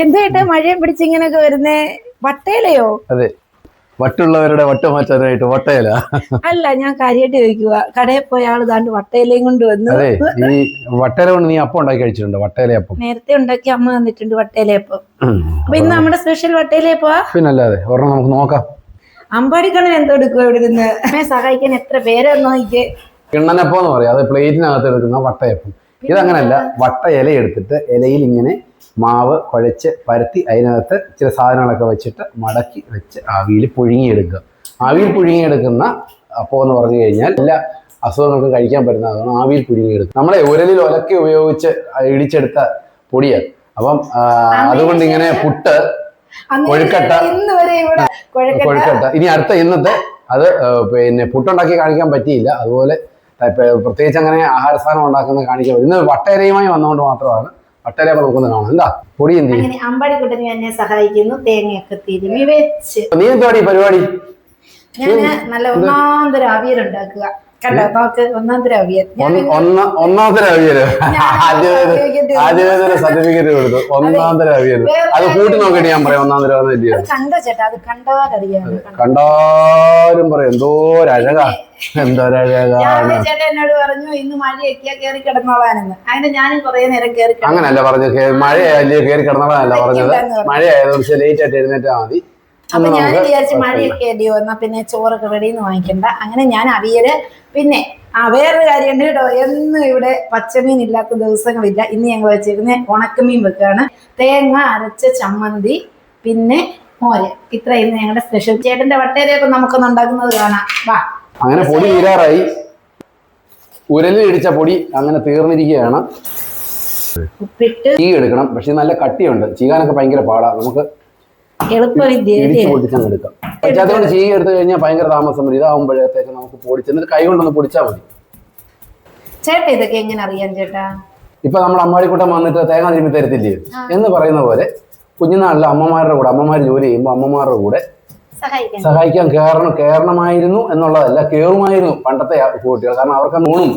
എന്തായിട്ടാ മഴയും പിടിച്ചിങ്ങനൊക്കെ വരുന്നേ? വട്ടയിലയോ? അതെ. വട്ടുള്ളവരുടെ വട്ട മാറ്റാനായിട്ട് വട്ടയില. അല്ല ഞാൻ കാര്യമായിട്ട് ചോദിക്കുക കടയിൽ പോയ ആൾ താണ്ട് വട്ടയിലയും കൊണ്ട് വന്നു. അതെ ഈ വട്ടയില കൊണ്ട് നീ അപ്പം ഉണ്ടാക്കി കഴിച്ചിട്ടുണ്ട്? വട്ടയിലയപ്പം. നേരത്തെ ഉണ്ടാക്കി അമ്മ തന്നിട്ടുണ്ട് വട്ടയിലയപ്പം. അപ്പൊ ഇന്ന് നമ്മുടെ സ്പെഷ്യൽ വട്ടയിലയപ്പോ പിന്നല്ലാതെ ഒരെണ്ണം നമുക്ക് നോക്കാം. അമ്പാടിക്കണ്ണൻ എന്തോ എടുക്കുക ഇവിടെ നിന്ന്. എന്നെ സഹായിക്കാൻ എത്ര പേരെന്ന് നോക്കിയേ കിണ്ണനപ്പം എന്ന് പറയാം. അത് പ്ലേറ്റിനകത്ത് എടുക്കുന്ന വട്ടയപ്പം. ഇതങ്ങനല്ല വട്ട ഇല എടുത്തിട്ട് ഇലയിൽ ഇങ്ങനെ മാവ് കുഴച്ച് പരത്തി അതിനകത്ത് ചില സാധനങ്ങളൊക്കെ വെച്ചിട്ട് മടക്കി വെച്ച് ആവിയിൽ പുഴുങ്ങിയെടുക്കുക. ആവിയിൽ പുഴുങ്ങിയെടുക്കുന്ന അപ്പോ എന്ന് പറഞ്ഞു കഴിഞ്ഞാൽ എല്ലാ അസുഖങ്ങൾക്കും കഴിക്കാൻ പറ്റുന്നതാണ് ആവിയിൽ പുഴുങ്ങിയെടുക്കുക. നമ്മളെ ഉരലിൽ ഒലക്കി ഉപയോഗിച്ച് ഇടിച്ചെടുത്ത പൊടിയാണ് അപ്പം അതുകൊണ്ട് ഇങ്ങനെ പുട്ട് കൊഴുക്കട്ട. കൊഴക്കട്ട ഇനി അടുത്ത ഇന്നത്തെ അത് പിന്നെ പുട്ടുണ്ടാക്കി കാണിക്കാൻ പറ്റിയില്ല. അതുപോലെ പ്രത്യേകിച്ച് അങ്ങനെ ആഹാര സാധനം ഉണ്ടാക്കുന്ന കാണിക്കാൻ പറ്റും. ഇന്ന് വട്ടയരയുമായി വന്നുകൊണ്ട് മാത്രമാണ് വട്ടേര നോക്കുന്ന കാണാം എന്താ? പൊടി എന്ത് അങ്ങനെ അമ്പാടിക്കുട്ടനെ എന്നെ സഹായിക്കുന്നു തേങ്ങയൊക്കെ തിരുമി വെച്ച്. നീ എന്തുവാടി പരിപാടി? ഞാൻ നല്ല ഒന്നാന്തര അവിയൽ ഉണ്ടാക്കുക കണ്ടോ? നോക്ക് ഒന്ന്- സർട്ടിഫിക്കറ്റ് കൊടുത്തു. അവിയൽ അത് കൂട്ടി നോക്കിയിട്ട് ഞാൻ പറയാം ഒന്നാം ദ്രവ്യം കണ്ടോ ചേട്ടാ? അത് കണ്ടാലറിയാം. കണ്ടാലും പറയാം. രാവിലെ ചേട്ടൻ എന്നോട് പറഞ്ഞു ഇന്ന് മഴയൊക്കെയാ കയറി കിടന്നോളാനെന്ന് അങ്ങനെ ഞാനും കുറെ നേരം കയറി കിടന്നു. അങ്ങനല്ല പറഞ്ഞത്. കേ- മഴയല്ലേ കയറി കിടന്നതല്ല പറഞ്ഞത്. മഴയായതുകൊണ്ട് ലേറ്റ് ആയിട്ട് എഴുന്നേറ്റാ മതി. അപ്പൊ ഞാൻ വിചാരിച്ചു മഴയൊക്കെ അടിയോ എന്നാ പിന്നെ ചോറൊക്കെ വെളിയിൽ നിന്ന് വാങ്ങിക്കണ്ട. അങ്ങനെ ഞാൻ അവിയൽ പിന്നെ ആ വേറൊരു കാര്യമുണ്ട് കേട്ടോ. എന്നും ഇവിടെ പച്ചമീൻ ഇല്ലാത്ത ദിവസങ്ങളില്ല. ഇന്ന് ഞങ്ങൾ വെച്ചിരുന്ന ഉണക്കമീൻ വെക്കുകയാണ് തേങ്ങ അരച്ച ചമ്മന്തി പിന്നെ മോര്. ഇത്രയും ഞങ്ങളുടെ സ്പെഷ്യൽ ചേട്ടന്റെ വട്ടേരയൊക്കെ നമുക്കൊന്ന് ഉണ്ടാക്കുന്നത് കാണാം. വാ. അങ്ങനെ പൊടി തീരാറായി. ഉരലിൽ ഇടിച്ച പൊടി അങ്ങനെ തീർന്നിരിക്കുകയാണ്. ഉപ്പിട്ട് ചീ എടുക്കണം. പക്ഷെ നല്ല കട്ടിയുണ്ട്. ചീകാനൊക്കെ ഭയങ്കര പാടാ. നമുക്ക് എളുപ്പ വിദ്യ ചീ എടുത്തു കഴിഞ്ഞാൽ ഭയങ്കര താമസം വരും. ഇതാവുമ്പോഴത്തേക്ക് നമുക്ക് പൊടിച്ച് എന്നിട്ട് കൈ കൊണ്ടൊന്ന് പൊടിച്ചാൽ മതി. ചേട്ടാ ഇതൊക്കെ എങ്ങനെ അറിയാം ചേട്ടാ? ഇപ്പൊ നമ്മൾ അമ്മാടിക്കൂട്ടം വന്നിട്ട് തേങ്ങ തിരുമ്പി തരത്തില്ലേ? എന്ന് പറയുന്ന പോലെ കുഞ്ഞുനാളിൽ അമ്മമാരുടെ കൂടെ അമ്മമാർ ജോലി ചെയ്യുമ്പോൾ അമ്മമാരുടെ കൂടെ സഹായിക്കാൻ. കയറണം കയറണമായിരുന്നു എന്നുള്ളതല്ല കയറുമായിരുന്നു പണ്ടത്തെ കുട്ടികൾ. കാരണം അവർക്ക് ഊണും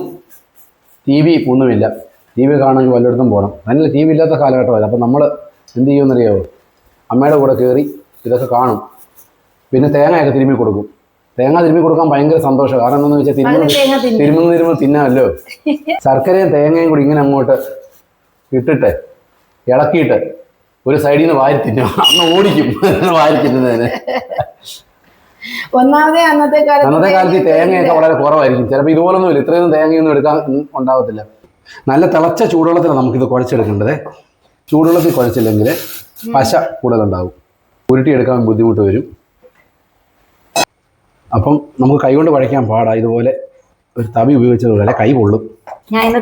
ടി വി ഒന്നുമില്ല. ടി വി കാണണമെങ്കിൽ വല്ലയിടത്തും പോകണം അതിന് ടി വി ഇല്ലാത്ത കാലഘട്ടമല്ല. അപ്പം നമ്മൾ എന്ത് ചെയ്യുമെന്നറിയാവോ? അമ്മയുടെ കൂടെ കയറി ഇതൊക്കെ കാണും. പിന്നെ തേങ്ങയൊക്കെ തിരുമ്മി കൊടുക്കും. തേങ്ങ തിരുമ്മി കൊടുക്കാൻ ഭയങ്കര സന്തോഷം. കാരണം എന്താണെന്ന് വെച്ചാൽ തിരുമ്മ തിരുമ്മുന്ന തിരുമ്മ തിന്നാമല്ലോ ശർക്കരയും തേങ്ങയും കൂടി ഇങ്ങനെ അങ്ങോട്ട് ഇട്ടിട്ട് ഇളക്കിയിട്ട് ഒരു സൈഡിൽ നിന്ന് വാരി തിന്നും. അന്ന് ഓടിക്കും. വാരി തിന്നുന്നതിന്. ഒന്നാമതേ അന്നത്തെ കാലത്ത് അന്നത്തെ കാലത്ത് തേങ്ങയൊക്കെ വളരെ കുറവായിരിക്കും. ചിലപ്പോൾ ഇതുപോലൊന്നും ഇല്ല. ഇത്രയൊന്നും തേങ്ങയൊന്നും എടുക്കാൻ ഉണ്ടാവത്തില്ല. നല്ല തിളച്ച ചൂടുവെള്ളത്തിലാണ് നമുക്കിത് കുഴച്ചെടുക്കേണ്ടത്. ചൂടുവെള്ളത്തിൽ കുഴച്ചില്ലെങ്കിൽ പശ കൂടുതലുണ്ടാവും. ഉരുട്ടിയെടുക്കാൻ ബുദ്ധിമുട്ട് വരും. അപ്പം നമുക്ക് കൈകൊണ്ട് പഴയ്ക്കാൻ പാടാ. ഇതുപോലെ ഒരു തവി ഉപയോഗിച്ചതുപോലെ കൈ പൊള്ളും. ഞാൻ ഇന്ന്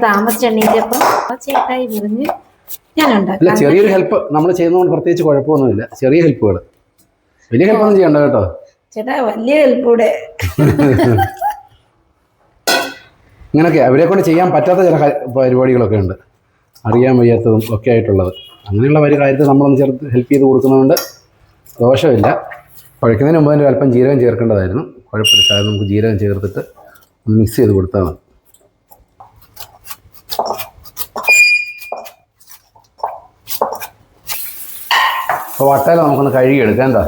ചേട്ടായി പറഞ്ഞ് ഞാൻ അല്ല ചെറിയൊരു ഹെൽപ്പ് നമ്മൾ ചെയ്യുന്നതുകൊണ്ട് പ്രത്യേകിച്ച് കുഴപ്പമൊന്നുമില്ല. ചെറിയ ഹെൽപ്പുകൾ വലിയ ഹെൽപ്പൊന്നും ചെയ്യണ്ട കേട്ടോ. ചേട്ടാ വലിയ ഹെൽപ്പൂടെ. ഇങ്ങനെയൊക്കെ അവരെ കൊണ്ട് ചെയ്യാൻ പറ്റാത്ത ചില പരിപാടികളൊക്കെ ഉണ്ട്. അറിയാൻ വയ്യാത്തതും ഒക്കെ ആയിട്ടുള്ളത്. അങ്ങനെയുള്ള വലിയ കാര്യത്തിൽ നമ്മളൊന്ന് ചേർത്ത് ഹെൽപ്പ് ചെയ്ത് കൊടുക്കുന്നതുകൊണ്ട് ദോഷമില്ല. കുഴക്കുന്നതിന് മുമ്പ് തന്നെ അല്പം ജീരകം ചേർക്കേണ്ടതായിരുന്നു. കുഴപ്പമില്ല. സാധനം നമുക്ക് ജീരകം ചേർത്തിട്ട് ഒന്ന് മിക്സ് ചെയ്ത് കൊടുത്താൽ മതി. അപ്പോൾ വട്ടയില നമുക്കൊന്ന് കഴുകിയെടുക്കാം. എന്താ?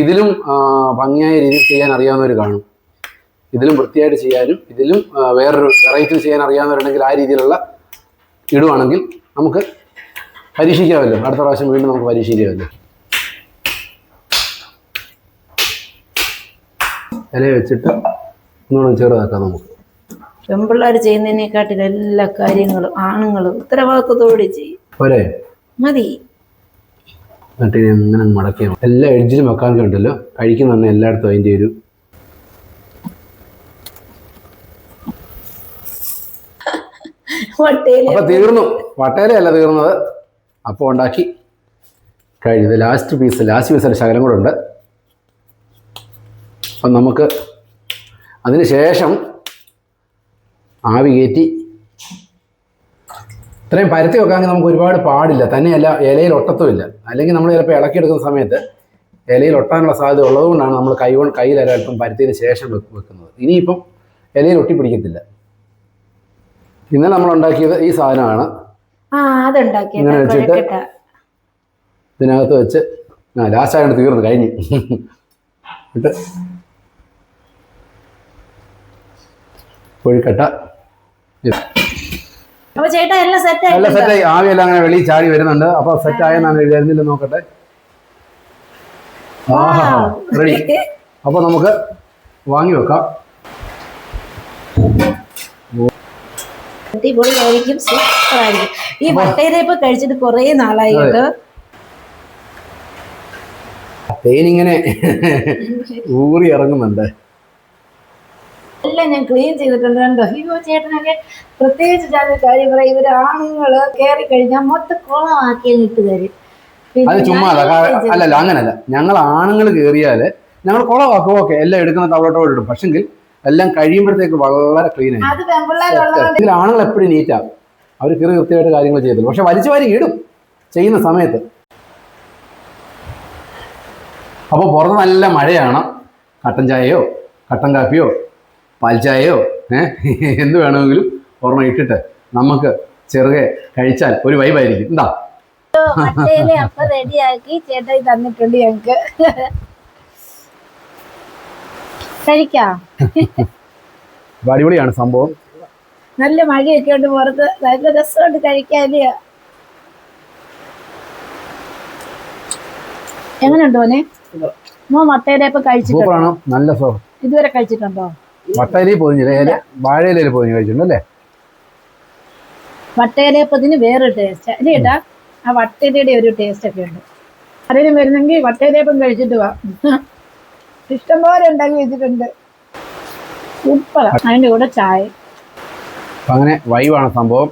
ഇതിലും ഭംഗിയായ രീതിയിൽ ചെയ്യാൻ അറിയാവുന്നവർ കാണും. ഇതിലും വൃത്തിയായിട്ട് ചെയ്യാനും ഇതിലും വേറൊരു വെറൈറ്റി ചെയ്യാൻ അറിയാവുന്നവരുണ്ടെങ്കിൽ ആ രീതിയിലുള്ള ഇടുവാണെങ്കിൽ നമുക്ക് പരീക്ഷിക്കാമല്ലോ. അടുത്ത പ്രാവശ്യം വീണ്ടും നമുക്ക് പരീക്ഷിക്കാമല്ലോ. ഇല വെച്ചിട്ട് ഒന്നുകൂടെ ചെറുതാക്കാം നമുക്ക്. പെൺപിള്ളേർ ചെയ്യുന്നതിനെക്കാട്ടിൽ എല്ലാ കാര്യങ്ങളും ആണുങ്ങളും ഉത്തരവാദിത്വത്തോടെ ചെയ്യും. പോരെ? മതി. എന്നിട്ട് ഇനി അങ്ങനെ മടക്കിയാൽ എല്ലാ എഡ്ജിലും വെക്കാൻ കണ്ടല്ലോ കഴിക്കുന്ന തന്നെ എല്ലായിടത്തും അതിന്റെ ഒരു വട്ടയിൽ അപ്പൊ തീർന്നു. വട്ടയിലല്ല തീർന്നത്. അപ്പം ഉണ്ടാക്കി. കഴിഞ്ഞത് ലാസ്റ്റ് പീസ് ലാസ്റ്റ് പീസിന്റെ ശകലം കൂടെ ഉണ്ട്. അപ്പം നമുക്ക് അതിന് ശേഷം ആവി കയറ്റി ഇത്രയും പരത്തി വെക്കാമെങ്കിൽ നമുക്ക് ഒരുപാട് പാടില്ല. തന്നെയല്ല ഇലയിൽ ഒട്ടത്തുമില്ല. അല്ലെങ്കിൽ നമ്മൾ ചിലപ്പോൾ ഇളക്കിയെടുക്കുന്ന സമയത്ത് ഇലയിൽ ഒട്ടാനുള്ള സാധ്യത ഉള്ളതുകൊണ്ടാണ് നമ്മൾ കൈ കൊണ്ട് കയ്യിൽ അല്പം പരത്തിയതിന് ശേഷം വെക്ക് വെക്കുന്നത്. ഇനിയിപ്പം ഇലയിൽ ഒട്ടിപ്പിടിക്കത്തില്ല. ഇന്നലെ നമ്മൾ ഉണ്ടാക്കിയത് ഈ സാധനമാണ്. ഇങ്ങനെ വെച്ചിട്ട് ഇതിനകത്ത് വെച്ച് ആ ലാസ്റ്റ് ആയിട്ട് തീർന്നു കഴിഞ്ഞു. എന്നിട്ട് കോഴിക്കട്ട. എല്ലാം സെറ്റായി ആവിയെല്ലാം അങ്ങനെ വെളിയിൽ ചാടി വരുന്നുണ്ട്. അപ്പൊ സെറ്റ് ആയെന്നാണ് എഴുതുന്നില്ല നോക്കട്ടെ. ആഹാ റെഡി അപ്പൊ നമുക്ക് വാങ്ങി വെക്കാം. അടിപൊളിയായിരിക്കും സൂപ്പർ ആയിരിക്കും ഈ വട്ടയിലേപ്പ് കഴിച്ചിട്ട് കുറേ നാളായി കേട്ടോ. തേനിങ്ങനെ ഊറി ഇറങ്ങുന്നുണ്ട്. എല്ലാം ഞാൻ ക്ലീൻ ചെയ്തിട്ടുണ്ട് കണ്ടോ? അയ്യോ ചേട്ടനൊക്കെ പ്രത്യേകിച്ച് ഞാൻ കാര്യം പറയാം. ഇവർ ആണുങ്ങൾ കയറി കഴിഞ്ഞാൽ മൊത്തം കുളമാക്കി ഇട്ട് തരും. അത് ചുമ്മാ. അല്ലല്ല അങ്ങനല്ല. ഞങ്ങൾ ആണുങ്ങൾ കയറിയാൽ ഞങ്ങൾ കുളമാക്കും. ഓക്കെ എല്ലാം എടുക്കുന്ന തവളോട്ടോട് ഇടും. പക്ഷെങ്കിൽ എല്ലാം കഴിയുമ്പോഴത്തേക്ക് വളരെ ക്ലീൻ ആയി. ഇതിൽ ആണുങ്ങൾ എപ്പോഴും നീറ്റാ അവർ കീറി കൃത്യമായിട്ട് കാര്യങ്ങൾ ചെയ്തില്ല പക്ഷെ വലിച്ചു വാരി ഇടും ചെയ്യുന്ന സമയത്ത്. അപ്പോൾ പുറത്ത് നല്ല മഴയാണ്? കട്ടൻ ചായയോ? കട്ടൻ കാപ്പിയോ? പാൽച്ചായയോ ചായയോ? ഏഹ് എന്ത് വേണമെങ്കിലും ഓർമ്മ ഇട്ടിട്ട് നമുക്ക് ചെറുകെ കഴിച്ചാൽ ഒരു വൈബായിരിക്കും എന്താ റെഡിയാക്കി ചേട്ടായി തന്നിട്ടുണ്ട് ഞങ്ങക്ക്. കഴിക്കാം അടിപൊളിയാണ് സംഭവം. നല്ല മഴയൊക്കെ ഉണ്ട് പുറത്ത്. നല്ല രസമുണ്ട് കഴിക്കാന്. എങ്ങനെയുണ്ടോ മോനെ? മോ മട്ടയിലേപ്പ് കഴിച്ചിട്ടുണ്ടോ? സൂപ്പറാണ്. നല്ല ഇതുവരെ കഴിച്ചിട്ടുണ്ടോ? വട്ടയിലേ പോയില്ല ഇല വാഴയിലയിൽ പോയി കഴിച്ചിട്ടുണ്ട് പൊതിന് വേറൊരു ടേസ്റ്റ് അല്ലേ ഏട്ടാ? ആ വട്ടയിലയുടെ ഒരു ടേസ്റ്റ് ഒക്കെ ഉണ്ട്. ആരെങ്കിലും വരുന്നെങ്കിൽ വട്ടയിലേപ്പം കഴിച്ചിട്ട് വാ. ഇഷ്ടംപോലെ ഉണ്ടാക്കി വെച്ചിട്ടുണ്ട്. സൂപ്പറാണ് അതിന്റെ കൂടെ ചായ. അങ്ങനെ വൈവാണ് സംഭവം.